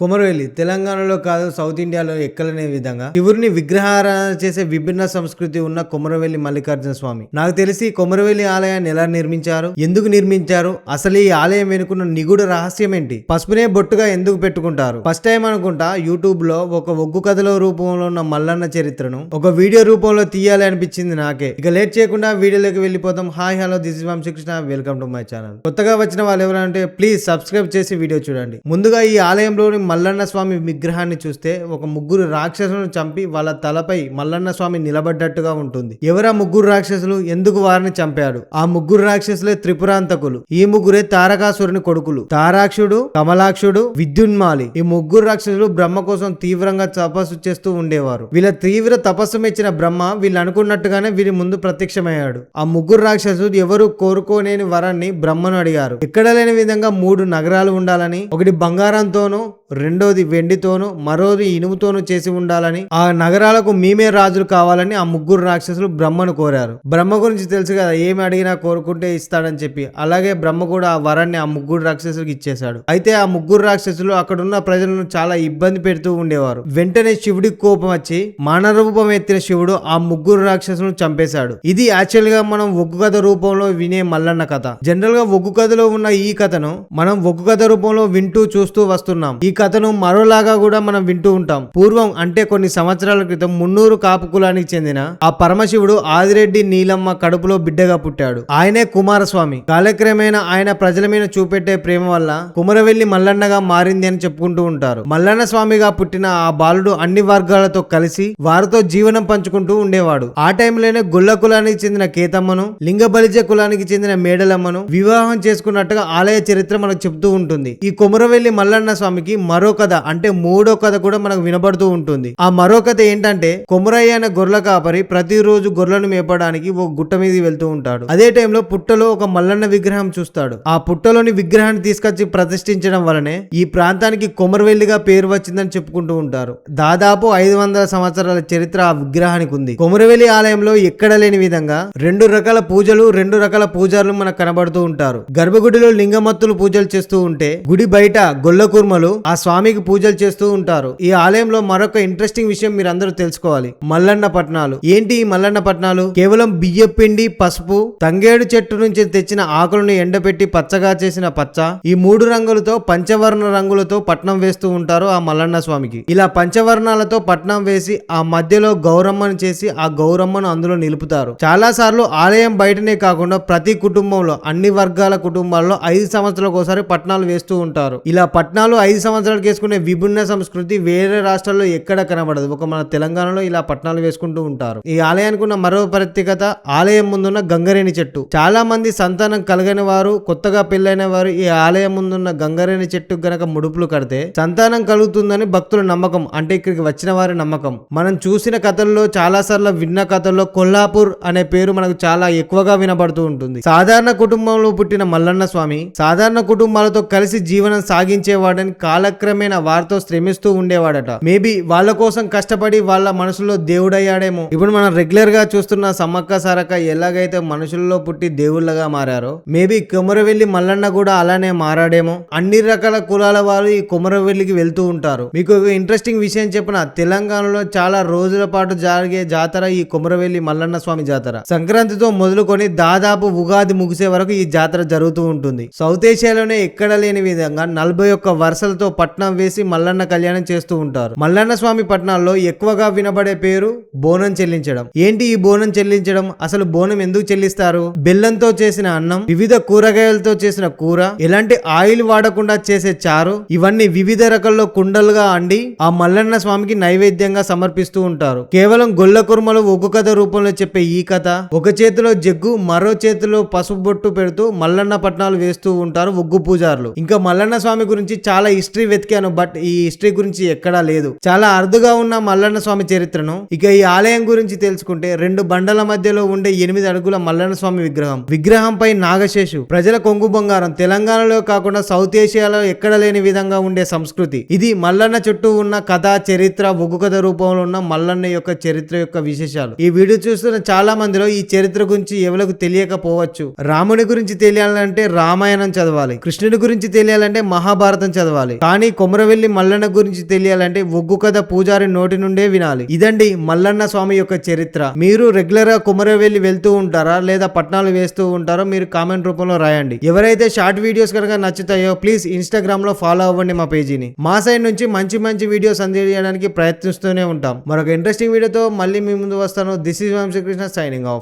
కొమరవెల్లి తెలంగాణలో కాదు సౌత్ ఇండియాలో ఎక్కలనే విధంగా శివుడిని విగ్రహారాధన చేసే విభిన్న సంస్కృతి ఉన్న కొమరవెల్లి మల్లికార్జున స్వామి. నాకు తెలిసి కొమరవెల్లి ఆలయాన్ని ఎలా నిర్మించారు ఎందుకు నిర్మించారు అసలు ఈ ఆలయం వెనుకున్న నిగూఢ రహస్యం ఏంటి పసుపునే బొట్టుగా ఎందుకు పెట్టుకుంటారు? ఫస్ట్ టైం అనుకుంటా యూట్యూబ్లో ఒక ఒగ్గు కథలో రూపంలో ఉన్న మల్లన్న చరిత్రను ఒక వీడియో రూపంలో తీయాలి అనిపించింది నాకే. ఇక లేట్ చేయకుండా వీడియోలోకి వెళ్ళిపోతాం hi hello this is Vamshikrishna welcome to my channel కొత్తగా వచ్చిన వాళ్ళు ఎవరంటే ప్లీజ్ సబ్స్క్రైబ్ చేసి వీడియో చూడండి. ముందుగా ఈ ఆలయంలోని మల్లన్న స్వామి విగ్రహాన్ని చూస్తే ఒక ముగ్గురు రాక్షసులను చంపి వాళ్ళ తలపై మల్లన్న స్వామి నిలబడ్డట్టుగా ఉంటుంది. ఎవరా ముగ్గురు రాక్షసులు? ఎందుకు వారిని చంపాడు? ఆ ముగ్గురు రాక్షసులే త్రిపురాంతకులు. ఈ ముగ్గురే తారకాసురుని కొడుకులు. తారాక్షుడు కమలాక్షుడు విద్యున్మాలి. ఈ ముగ్గురు రాక్షసులు బ్రహ్మ కోసం తీవ్రంగా తపస్సు చేస్తూ ఉండేవారు. వీళ్ళ తీవ్ర తపస్సు మెచ్చిన బ్రహ్మ వీళ్ళు అనుకున్నట్టుగానే వీరి ముందు ప్రత్యక్షమయ్యాడు. ఆ ముగ్గురు రాక్షసులు ఎవరు కోరుకోలేని వరాన్ని బ్రహ్మను అడిగారు. ఎక్కడ లేని విధంగా మూడు నగరాలు ఉండాలని ఒకటి బంగారంతోనూ రెండోది వెండితోనూ మరోది ఇనుముతోనూ చేసి ఉండాలని ఆ నగరాలకు మేమే రాజులు కావాలని ఆ ముగ్గురు రాక్షసులు బ్రహ్మను కోరారు. బ్రహ్మ గురించి తెలుసు కదా ఏమి అడిగినా కోరుకుంటే ఇస్తాడని చెప్పి. అలాగే బ్రహ్మ కూడా ఆ వరాన్ని ఆ ముగ్గురు రాక్షసులకు ఇచ్చేశాడు. అయితే ఆ ముగ్గురు రాక్షసులు అక్కడున్న ప్రజలను చాలా ఇబ్బంది పెడుతూ ఉండేవారు. వెంటనే శివుడికి కోపం వచ్చి మానవ రూపం ఎత్తిన శివుడు ఆ ముగ్గురు రాక్షసులను చంపేశాడు. ఇది యాక్చువల్గా మనం ఒగ్గు కథ రూపంలో వినే మల్లన్న కథ. జనరల్గా ఒగ్గు కథలో ఉన్న ఈ కథను మనం ఒగ్గు కథ రూపంలో వింటూ చూస్తూ వస్తున్నాం. ఈ కథను మరోలాగా కూడా మనం వింటూ ఉంటాం. పూర్వం అంటే కొన్ని సంవత్సరాల క్రితం మున్నూరు కాపు కులానికి చెందిన ఆ పరమశివుడు ఆదిరెడ్డి నీలమ్మ కడుపులో బిడ్డగా పుట్టాడు. ఆయనే కుమారస్వామి. కాలక్రమేణా ఆయన ప్రజల మీద చూపెట్టే ప్రేమ వల్ల కుమరవెల్లి మల్లన్నగా మారింది అని చెప్పుకుంటూ ఉంటారు. మల్లన్న స్వామిగా పుట్టిన ఆ బాలుడు అన్ని వర్గాలతో కలిసి వారితో జీవనం పంచుకుంటూ ఉండేవాడు. ఆ టైంలోనే గొల్ల కులానికి చెందిన కేతమ్మను లింగబలిజ కులానికి చెందిన మేడలమ్మను వివాహం చేసుకున్నట్టుగా ఆలయ చరిత్ర మనకు చెబుతూ ఉంటుంది. ఈ కుమరవెల్లి మల్లన్న స్వామికి మరో కథ అంటే మూడో కథ కూడా మనకు వినబడుతూ ఉంటుంది. ఆ మరో కథ ఏంటంటే కొమరయ్య అనే గొర్రెల కాపరి ప్రతిరోజు గొర్రెలను మేపడానికి ఒక గుట్ట మీద వెళ్తూ ఉంటాడు. అదే టైంలో పుట్టలో ఒక మల్లన్న విగ్రహం చూస్తాడు. ఆ పుట్టలోని విగ్రహాన్ని తీసుకొచ్చి ప్రతిష్ఠించడం వలనే ఈ ప్రాంతానికి కొమరవెల్లిగా పేరు వచ్చిందని చెప్పుకుంటూ ఉంటారు. దాదాపు ఐదు వందల సంవత్సరాల చరిత్ర ఆ విగ్రహానికి ఉంది. కొమరవెల్లి ఆలయంలో ఎక్కడ లేని విధంగా రెండు రకాల పూజలు రెండు రకాల పూజారులు మనకు కనబడుతూ ఉంటారు. గర్భగుడిలో లింగమత్తులు పూజలు చేస్తూ ఉంటే గుడి బయట గొల్ల కుర్మలు ఆ స్వామికి పూజలు చేస్తూ ఉంటారు. ఈ ఆలయంలో మరొక ఇంట్రెస్టింగ్ విషయం మీరు అందరూ తెలుసుకోవాలి. మల్లన్న పట్నాలు. ఏంటి ఈ మల్లన్న పట్నాలు? కేవలం బియ్య పిండి పసుపు తంగేడు చెట్టు నుంచి తెచ్చిన ఆకులను ఎండపెట్టి పచ్చగా చేసిన పచ్చ ఈ మూడు రంగులతో పంచవర్ణ రంగులతో పట్నం వేస్తూ ఉంటారు ఆ మల్లన్న స్వామికి. ఇలా పంచవర్ణాలతో పట్నం వేసి ఆ మధ్యలో గౌరమ్మను చేసి ఆ గౌరమ్మను అందులో నిలుపుతారు. చాలా సార్లు ఆలయం బయటనే కాకుండా ప్రతి కుటుంబంలో అన్ని వర్గాల కుటుంబాల్లో ఐదు సంవత్సరాలకు ఒకసారి పట్నాలు వేస్తూ ఉంటారు. ఇలా పట్నాలు ఐదు సంవత్సరాలు వేసుకునే విభిన్న సంస్కృతి వేరే రాష్ట్రాల్లో ఎక్కడ కనబడదు. ఒక మన తెలంగాణలో ఇలా పట్టణాలు వేసుకుంటూ ఉంటారు. ఈ ఆలయానికి ఉన్న మరో ప్రత్యేకత ఆలయం ముందున్న గంగరేణి చెట్టు. చాలా మంది సంతానం కలగని వారు కొత్తగా పెళ్ళైన వారు ఈ ఆలయం ముందున్న గంగరేణి చెట్టు గనక ముడుపులు కడితే సంతానం కలుగుతుందని భక్తుల నమ్మకం అంటే ఇక్కడికి వచ్చిన వారి నమ్మకం. మనం చూసిన కథల్లో చాలా సార్లు విన్న కథల్లో కొల్లాపూర్ అనే పేరు మనకు చాలా ఎక్కువగా వినబడుతూ ఉంటుంది. సాధారణ కుటుంబంలో పుట్టిన మల్లన్న స్వామి సాధారణ కుటుంబాలతో కలిసి జీవనం సాగించేవాడని కాలక్రమేణా వారితో శ్రమిస్తూ ఉండేవాడట. మేబీ వాళ్ళ కోసం కష్టపడి వాళ్ళ మనసులో దేవుడయ్యాడేమో. ఇప్పుడు మనం రెగ్యులర్గా చూస్తున్న సమ్మక్క సారక్క ఎలాగైతే మనుషుల్లో పుట్టి దేవుళ్ళగా మారారో మేబీ కొమరవెల్లి మల్లన్న కూడా అలానే మారాడేమో. అన్ని రకాల కులాల వారు ఈ కొమరవెల్లికి వెళ్తూ ఉంటారు. మీకు ఒక ఇంట్రెస్టింగ్ విషయం చెప్పిన? తెలంగాణలో చాలా రోజుల పాటు జరిగే జాతర ఈ కొమరవెల్లి మల్లన్న స్వామి జాతర. సంక్రాంతితో మొదలుకొని దాదాపు ఉగాది ముగిసే వరకు ఈ జాతర జరుగుతూ ఉంటుంది. సౌత్ ఏషియాలోనే ఎక్కడ లేని విధంగా నలభై ఒక్క వరుసలతో పట్నం వేసి మల్లన్న కళ్యాణం చేస్తూ ఉంటారు. మల్లన్న స్వామి పట్నాల్లో ఎక్కువగా వినబడే పేరు బోనం చెల్లించడం. ఏంటి ఈ బోనం చెల్లించడం? అసలు బోనం ఎందుకు చెల్లిస్తారు? బెల్లంతో చేసిన అన్నం వివిధ కూరగాయలతో చేసిన కూర ఎలాంటి ఆయిల్ వాడకుండా చేసే చారు ఇవన్నీ వివిధ రకాల్లో కుండలుగా అండి ఆ మల్లన్న స్వామికి నైవేద్యంగా సమర్పిస్తూ ఉంటారు. కేవలం గొల్ల కుర్మలు ఒగ్గు కథ రూపంలో చెప్పే ఈ కథ ఒక చేతిలో జగ్గు మరో చేతిలో పసుపు బొట్టు పెడుతూ మల్లన్న పట్నాలు వేస్తూ ఉంటారు ఒగ్గు పూజారులు. ఇంకా మల్లన్న స్వామి గురించి చాలా హిస్టరీ వెతికాను బట్ ఈ హిస్టరీ గురించి ఎక్కడా లేదు. చాలా అరుదుగా ఉన్న మల్లన్న స్వామి చరిత్రను ఇక ఈ ఆలయం గురించి తెలుసుకుంటే రెండు బండల మధ్యలో ఉండే ఎనిమిది అడుగుల మల్లన్న స్వామి విగ్రహం. విగ్రహంపై నాగశేషు ప్రజల కొంగు బంగారం తెలంగాణలో కాకుండా సౌత్ ఏషియాలో ఎక్కడ లేని విధంగా ఉండే సంస్కృతి. ఇది మల్లన్న చుట్టూ ఉన్న కథ చరిత్ర ఒగ్గు కథ రూపంలో ఉన్న మల్లన్న యొక్క చరిత్ర యొక్క విశేషాలు. ఈ వీడియో చూస్తున్న చాలా మందిలో ఈ చరిత్ర గురించి ఎవరికి తెలియకపోవచ్చు. రాముని గురించి తెలియాలంటే రామాయణం చదవాలి కృష్ణుడి గురించి తెలియాలంటే మహాభారతం చదవాలి. కానీ కానీ కొమరవెల్లి మల్లన్న గురించి తెలియాలంటే ఒగ్గు కథ పూజారి నోటి నుండే వినాలి. ఇదండి మల్లన్న స్వామి యొక్క చరిత్ర. మీరు రెగ్యులర్గా కొమరవెల్లి వెళ్తూ ఉంటారా? లేదా పట్నాలు వేస్తూ ఉంటారో? మీరు కామెంట్ రూపంలో రాయండి. ఎవరైతే షార్ట్ వీడియోస్ కనుక నచ్చుతాయో ప్లీజ్ ఇన్స్టాగ్రామ్లో ఫాలో అవ్వండి మా పేజీని. మా సైడ్ నుంచి మంచి మంచి వీడియోస్ అందజేయడానికి ప్రయత్నిస్తూనే ఉంటాం. మరొక ఇంట్రెస్టింగ్ వీడియోతో మళ్ళీ మీ ముందు వస్తాను. This is Vamshikrishna signing off